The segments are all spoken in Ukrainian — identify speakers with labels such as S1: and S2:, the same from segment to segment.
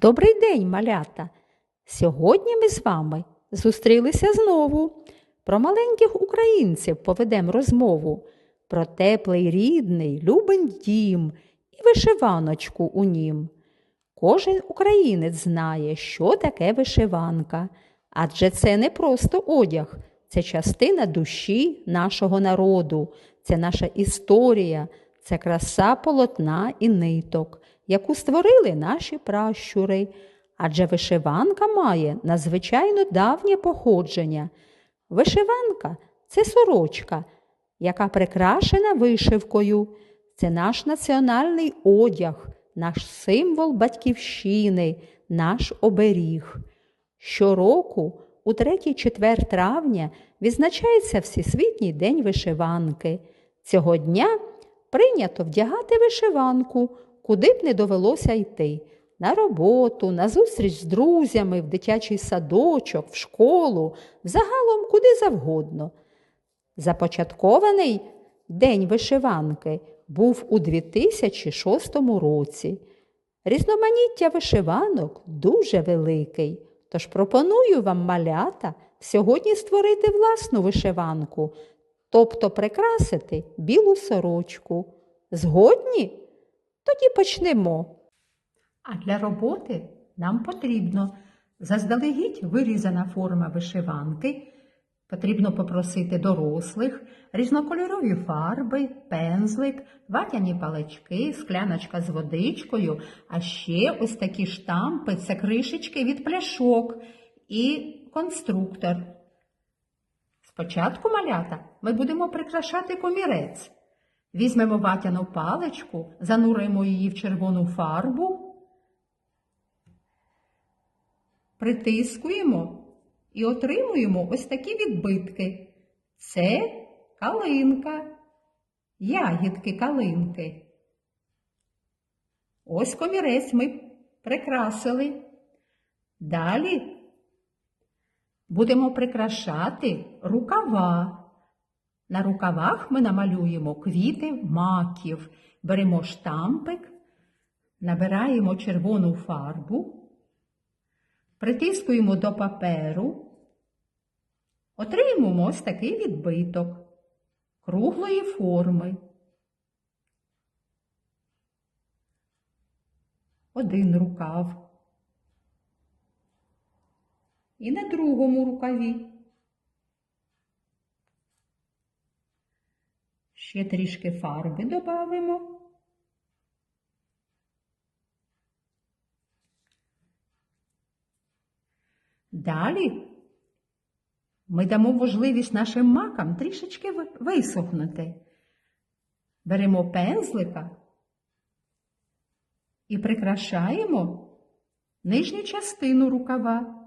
S1: Добрий день, малята! Сьогодні ми з вами зустрілися знову. Про маленьких українців поведемо розмову, про теплий рідний, любий дім і вишиваночку у нім. Кожен українець знає, що таке вишиванка, адже це не просто одяг, це частина душі нашого народу, це наша історія, це краса полотна і ниток, яку створили наші пращури. Адже вишиванка має надзвичайно давнє походження. Вишиванка це сорочка, яка прикрашена вишивкою. Це наш національний одяг, наш символ батьківщини, наш оберіг. Щороку, у 3-4 травня, відзначається Всесвітній день вишиванки. Цього дня прийнято вдягати вишиванку, куди б не довелося йти на роботу, на зустріч з друзями, в дитячий садочок, в школу, взагалом куди завгодно. Започаткований День вишиванки був у 2006 році. Різноманіття вишиванок дуже великий, тож пропоную вам малята сьогодні створити власну вишиванку, тобто прикрасити білу сорочку. Згодні? Тоді почнемо.
S2: А для роботи нам потрібно заздалегідь вирізана форма вишиванки. Потрібно попросити дорослих, різнокольорові фарби, пензлик, ватяні палички, скляночка з водичкою, а ще ось такі штампи це кришечки від пляшок і конструктор. Спочатку малята ми будемо прикрашати комірець. Візьмемо ватяну паличку, зануримо її в червону фарбу, притискуємо і отримуємо ось такі відбитки. Це калинка, ягідки калинки. Ось комірець ми прикрасили. Далі будемо прикрашати рукава. На рукавах ми намалюємо квіти маків, беремо штампик, набираємо червону фарбу, притискуємо до паперу, отримуємо ось такий відбиток круглої форми. Один рукав. І на другому рукаві. Ще трішки фарби додамо. Далі ми дамо можливість нашим макам трішечки висохнути. Беремо пензлика і прикрашаємо нижню частину рукава.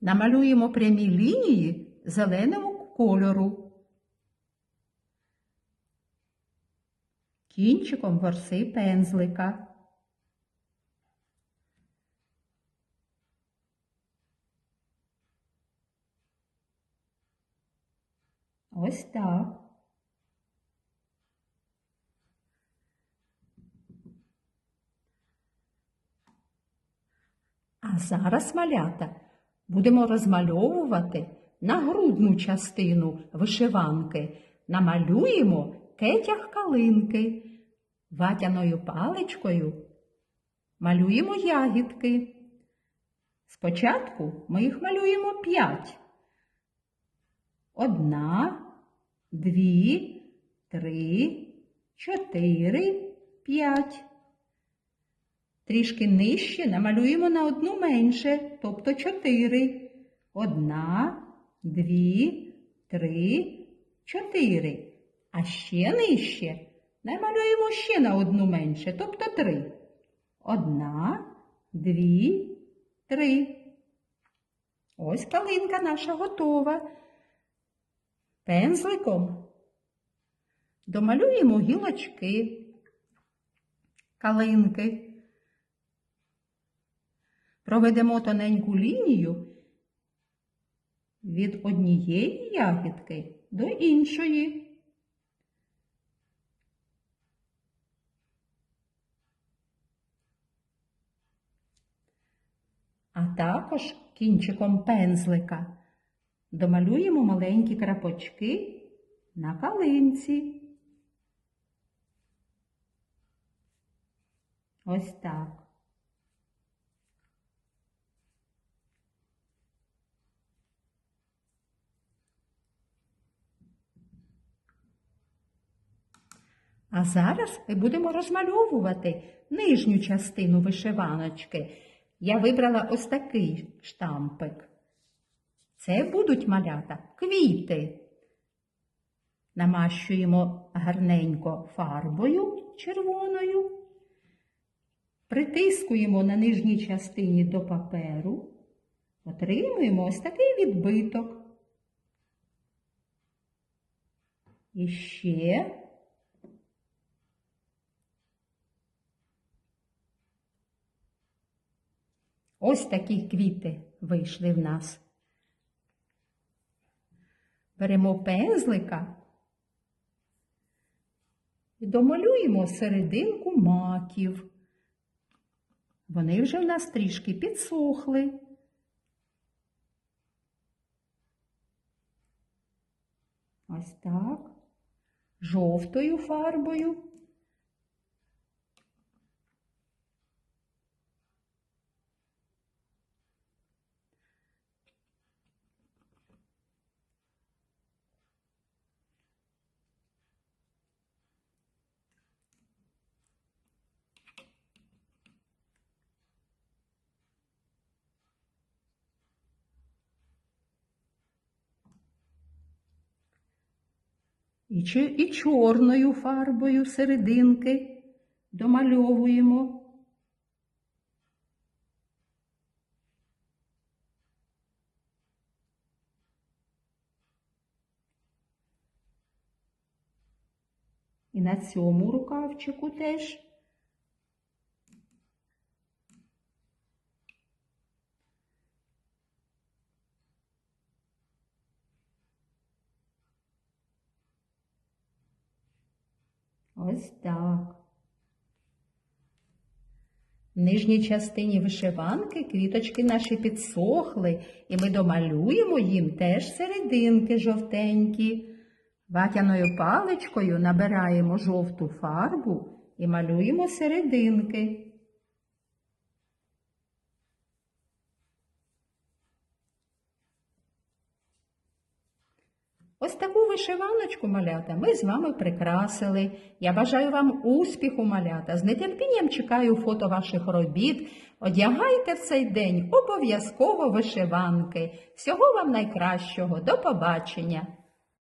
S2: Намалюємо прямі лінії зеленого кольору. Кінчиком ворси пензлика. Ось так. А зараз, малята, будемо розмальовувати нагрудну частину вишиванки. Намалюємо кетяг калинки. Ватяною паличкою малюємо ягідки. Спочатку ми їх малюємо п'ять. Одна, дві, три, чотири, п'ять. Трішки нижче намалюємо на одну менше, тобто чотири. Одна, дві, три, чотири. А ще нижче намалюємо ще на одну менше, тобто три. Одна, дві, три. Ось калинка наша готова. Пензликом домалюємо гілочки, калинки. Проведемо тоненьку лінію від однієї ягідки до іншої. А також кінчиком пензлика домалюємо маленькі крапочки на калинці. Ось так. А зараз ми будемо розмальовувати нижню частину вишиваночки. Я вибрала ось такий штампик. Це будуть малята квіти. Намащуємо гарненько фарбою червоною, притискуємо на нижній частині до паперу, отримуємо ось такий відбиток. І ще ось такі квіти вийшли в нас. Беремо пензлика і домалюємо серединку маків. Вони вже в нас трішки підсохли. Ось так. Жовтою фарбою. І, і чорною фарбою серединки домальовуємо. І на цьому рукавчику теж. Ось так. В нижній частині вишиванки квіточки наші підсохли, і ми домалюємо їм теж серединки жовтенькі. Ватяною паличкою набираємо жовту фарбу і малюємо серединки. Ось таку вишиваночку, малята, ми з вами прикрасили. Я бажаю вам успіху, малята. З нетерпінням чекаю фото ваших робіт. Одягайте в цей день обов'язково вишиванки. Всього вам найкращого. До побачення!